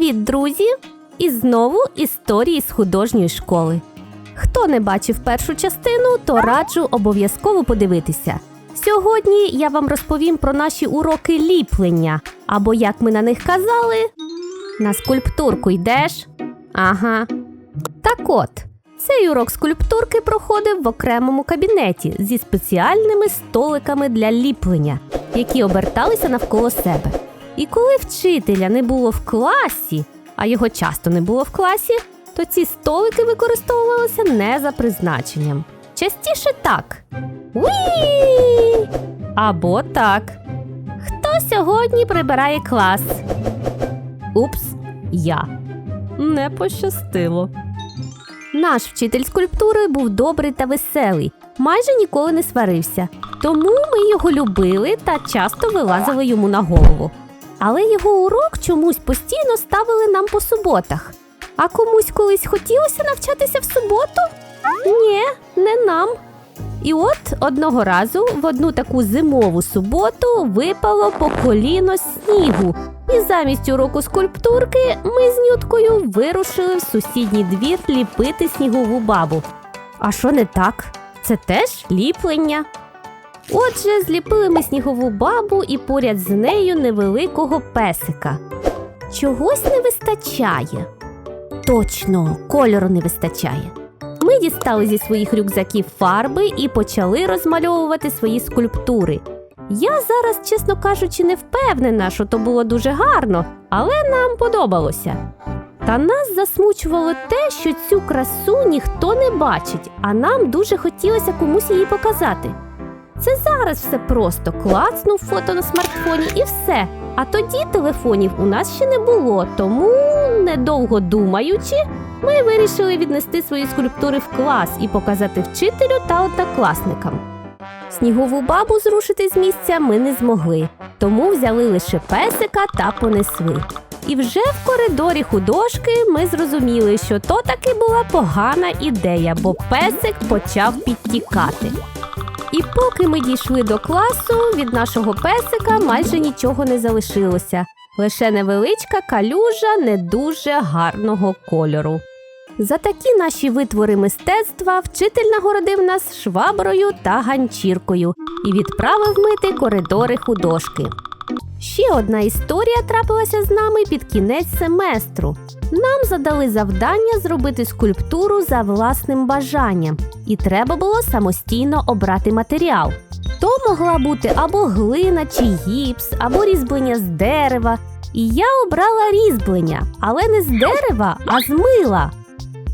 Привіт, друзі! І знову історії з художньої школи. Хто не бачив першу частину, то раджу обов'язково подивитися. Сьогодні я вам розповім про наші уроки ліплення, або як ми на них казали, на скульптурку йдеш? Ага. Так от, цей урок скульптурки проходив в окремому кабінеті зі спеціальними столиками для ліплення, які оберталися навколо себе. І коли вчителя не було в класі, а його часто не було в класі, то ці столики використовувалися не за призначенням. Частіше так. Уі! Або так. Хто сьогодні прибирає клас? Упс, я. Не пощастило. Наш вчитель скульптури був добрий та веселий, майже ніколи не сварився. Тому ми його любили та часто вилазили йому на голову. Але його урок чомусь постійно ставили нам по суботах. А комусь колись хотілося навчатися в суботу? Ні, не нам. І от одного разу в одну таку зимову суботу випало по коліно снігу. І замість уроку скульптурки ми з Нюткою вирушили в сусідній двір ліпити снігову бабу. А що не так? Це теж ліплення. Отже, зліпили ми снігову бабу і поряд з нею невеликого песика. Чогось не вистачає. Точно, кольору не вистачає. Ми дістали зі своїх рюкзаків фарби і почали розмальовувати свої скульптури. Я зараз, чесно кажучи, не впевнена, що то було дуже гарно, але нам подобалося. Та нас засмучувало те, що цю красу ніхто не бачить, а нам дуже хотілося комусь її показати. Це зараз все просто клацнув фото на смартфоні і все. А тоді телефонів у нас ще не було, тому, недовго думаючи, ми вирішили віднести свої скульптури в клас і показати вчителю та однокласникам. Снігову бабу зрушити з місця ми не змогли, тому взяли лише песика та понесли. І вже в коридорі художки ми зрозуміли, що то таки була погана ідея, бо песик почав підтікати. І поки ми дійшли до класу, від нашого песика майже нічого не залишилося, лише невеличка калюжа не дуже гарного кольору. За такі наші витвори мистецтва вчитель нагородив нас шваброю та ганчіркою і відправив мити коридори художки. Ще одна історія трапилася з нами під кінець семестру. Нам задали завдання зробити скульптуру за власним бажанням, і треба було самостійно обрати матеріал. То могла бути або глина чи гіпс, або різьблення з дерева. І я обрала різьблення, але не з дерева, а з мила.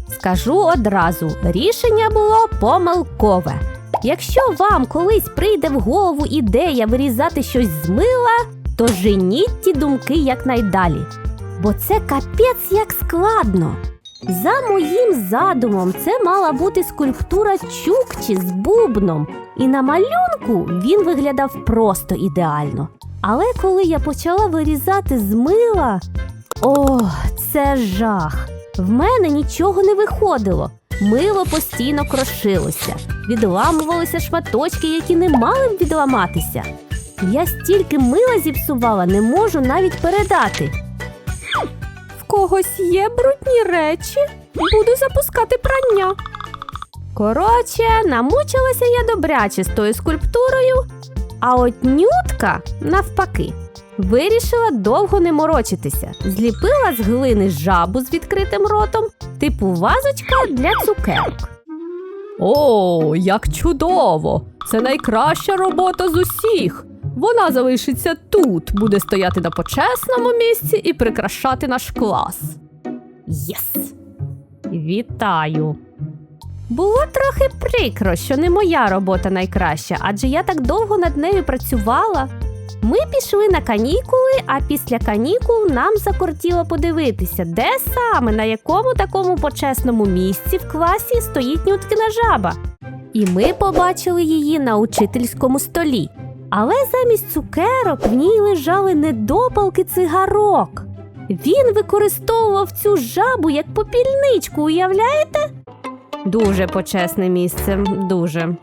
Скажу одразу, рішення було помилкове. Якщо вам колись прийде в голову ідея вирізати щось з мила, то женіть ті думки якнайдалі. Бо це капець як складно. За моїм задумом, це мала бути скульптура чукчі з бубном, і на малюнку він виглядав просто ідеально. Але коли я почала вирізати з мила, о, це жах! В мене нічого не виходило. Мило постійно крошилося, відламувалися шматочки, які не мали б відламатися. Я стільки мила зіпсувала, не можу навіть передати. В когось є брудні речі, буду запускати прання. Коротше, намучилася я добряче з тою скульптурою, а от нютка, навпаки, вирішила довго не морочитися. Зліпила з глини жабу з відкритим ротом, типу вазочка для цукерок. О, як чудово! Це найкраща робота з усіх. Вона залишиться тут, буде стояти на почесному місці і прикрашати наш клас. Єс! Вітаю! Було трохи прикро, що не моя робота найкраща, адже я так довго над нею працювала. Ми пішли на канікули, а після канікул нам закортіло подивитися, де саме на якому такому почесному місці в класі стоїть нюткина жаба. І ми побачили її на учительському столі. Але замість цукерок в ній лежали недопалки цигарок. Він використовував цю жабу як попільничку, уявляєте? Дуже почесне місце, дуже.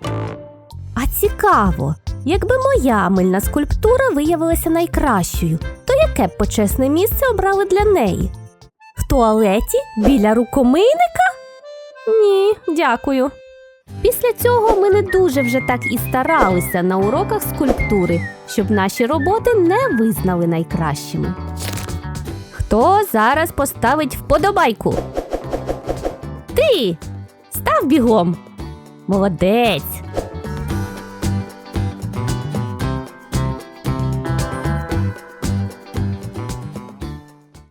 А цікаво, якби моя мильна скульптура виявилася найкращою, то яке б почесне місце обрали для неї? В туалеті біля рукомийника? Ні, дякую. Після цього ми не дуже вже так і старалися на уроках скульптури, щоб наші роботи не визнали найкращими. Хто зараз поставить вподобайку? Ти! Став бігом! Молодець!